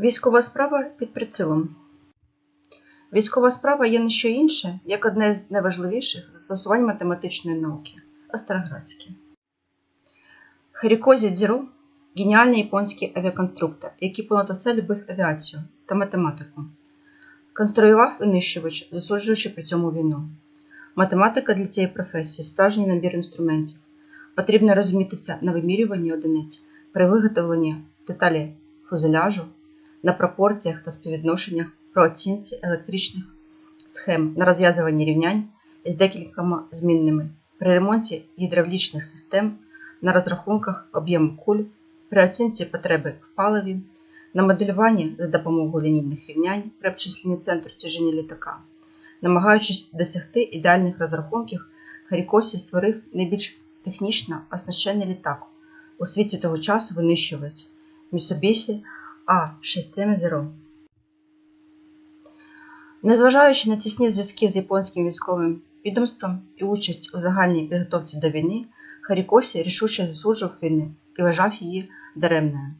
Військова справа під прицілом. Військова справа є не що інше, як одне з найважливіших застосувань математичної науки Астроградське. Харікозі Дзіро – геніальний японський авіаконструктор, який понад усе любив авіацію та математику. Конструював винищувач, засуджуючи при цьому війну. Математика для цієї професії справжній набір інструментів. Потрібно розумітися на вимірюванні одиниць при виготовленні деталі фузеляжу, на пропорціях та співвідношеннях про оцінці електричних схем на розв'язуванні рівнянь з декількома змінними, при ремонті гідравлічних систем, на розрахунках об'єму куль, при оцінці потреби в паливі, на моделюванні за допомогою лінійних рівнянь при обчисленні центру тяжіння літака. Намагаючись досягти ідеальних розрахунків, Харікосі створив найбільш технічно оснащений літак у світі того часу винищувач Mitsubishi А670. Незважаючи на тісні зв'язки з японським військовим відомством і участь у загальній підготовці до війни, Харікосі рішуче засуджував війни і вважав її даремною.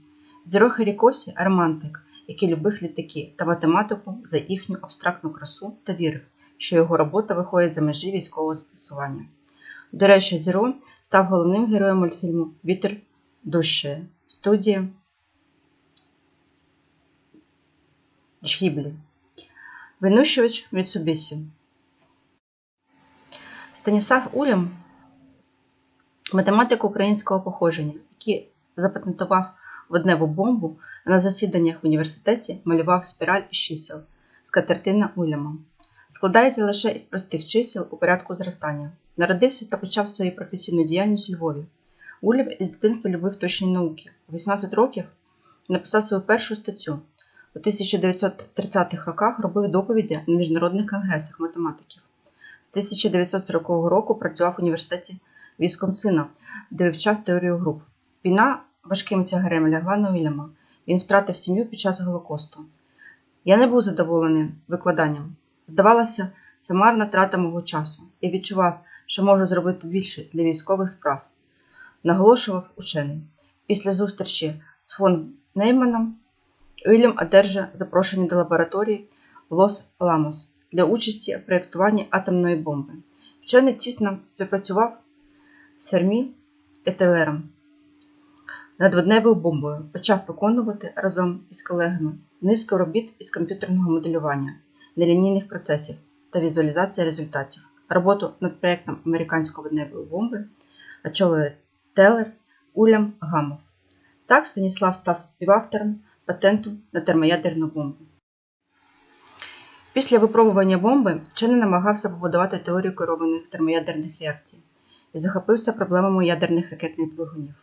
Діро Харікосі романтик, який любив літаки та математику за їхню абстрактну красу та вірив, що його робота виходить за межі військового застосування. До речі, Дзіро став головним героєм мультфільму Вітер душі студії Джгіблі. Винищувач Міцубісі. Станіслав Улям математик українського походження, який запатентував водневу бомбу, на засіданнях в університеті малював спіраль із чисел скатертина Уляма. Складається лише із простих чисел у порядку зростання. Народився та почав свою професійну діяльність у Львові. Улям із дитинства любив точні науки. У 18 років написав свою першу статтю. У 1930-х роках робив доповіді на міжнародних конгресах математиків. З 1940 року працював в університеті Вісконсина, де вивчав теорію груп. Війна важким тягарем лягла на Уільяма. Він втратив сім'ю під час Голокосту. Я не був задоволений викладанням. Здавалося, це марна трата мого часу. Я відчував, що можу зробити більше для військових справ. Наголошував учений. Після зустрічі з фон Нейманом Уільям одержав запрошення до лабораторії в Лос-Аламос для участі в проєктуванні атомної бомби. Вчений тісно співпрацював з Фермі Етелером над водневою бомбою, почав виконувати разом із колегами низку робіт із комп'ютерного моделювання, нелінійних процесів та візуалізації результатів. Роботу над проєктом американської водневої бомби очолює Телер Улям Гамов. Так Станіслав став співавтором патенту на термоядерну бомбу. Після випробування бомби вчений намагався побудувати теорію керованих термоядерних реакцій і захопився проблемами ядерних ракетних двигунів.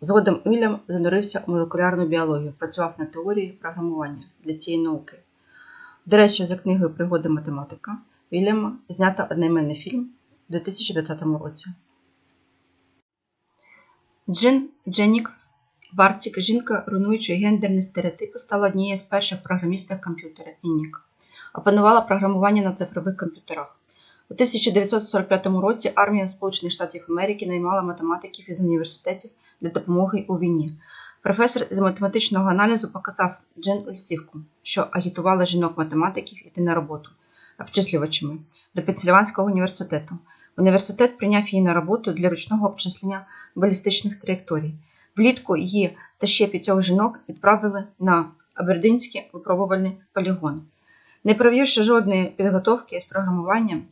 Згодом Уільям занурився у молекулярну біологію, працював над теорією програмування для цієї науки. До речі, за книгою Пригоди математика Вільяма знято одноіменний фільм у 2020 році. Джин Дженікс Бартік, жінка, руйнуючи гендерні стереотипи, стала однією з перших програмістів комп'ютера ENIAC. Опанувала програмування на цифрових комп'ютерах. У 1945 році армія Сполучених Штатів Америки наймала математиків із університетів для допомоги у війні. Професор з математичного аналізу показав Джин листівку, що агітувала жінок-математиків іти на роботу обчислювачами до Пенсильванського університету. Університет прийняв її на роботу для ручного обчислення балістичних траєкторій. Влітку її та ще п'ятьох жінок відправили на Абердинський випробувальний полігон. Не провівши жодної підготовки з програмування,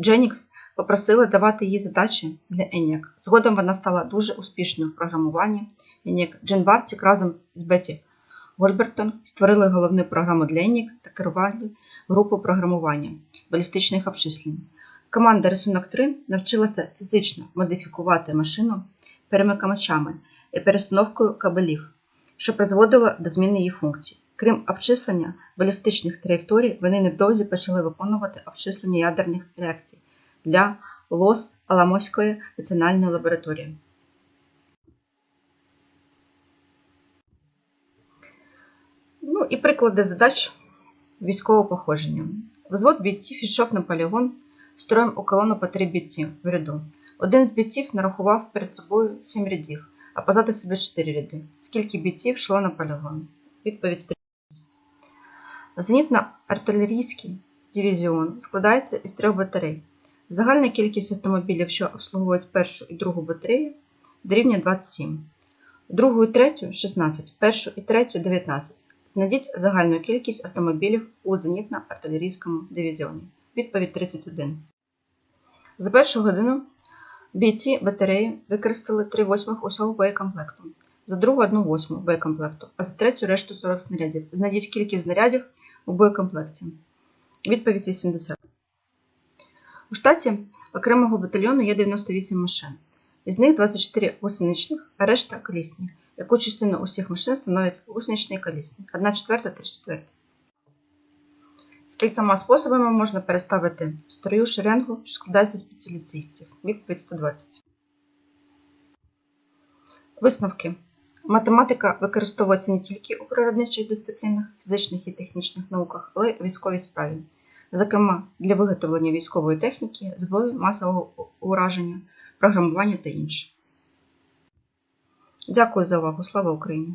Дженікс попросили давати їй задачі для ENIAC. Згодом вона стала дуже успішною в програмуванні. ENIAC Джен Бартік разом з Бетті Гольбертон створили головну програму для ENIAC та керували групу програмування балістичних обчислень. Команда рисунок 3 навчилася фізично модифікувати машину перемикачами і перестановкою кабелів, що призводило до зміни її функцій. Крім обчислення балістичних траєкторій, вони невдовзі почали виконувати обчислення ядерних реакцій для Лос-Аламоської національної лабораторії. Ну і приклади задач військового походження. Взвод бійців йшов на полігон строєм у колону по три бійці в ряду. Один з бійців нарахував перед собою сім рядів, а позаду себе чотири ряди. Скільки бійців йшло на полігон? Відповідь 3. Зенітно-артилерійський дивізіон складається із трьох батарей. Загальна кількість автомобілів, що обслуговують першу і другу батарею, дорівнює 27. Другу і третю 16, першу і третю 19. Знайдіть загальну кількість автомобілів у зенітно-артилерійському дивізіоні. Відповідь 31. За першу годину бійці батареї використали 3 восьмих усього боєкомплекту, за другу 1 восьму боєкомплекту, а за третю решту 40 снарядів. Знайдіть кількість снарядів у боєкомплекті. Відповідь 80. У штаті окремого батальйону є 98 машин. Із них 24 гусеничних, а решта колісні. Яку частину усіх машин становить гусеничні і колісні? 1 четверта, 3 четверта. Скількома способами можна переставити строю шеренгу, що складається з спеціалістів? Відповідь 120. Висновки. Математика використовується не тільки у природничих дисциплінах, фізичних і технічних науках, але й у військовій справі, зокрема для виготовлення військової техніки, зброї масового ураження, програмування та інше. Дякую за увагу. Слава Україні!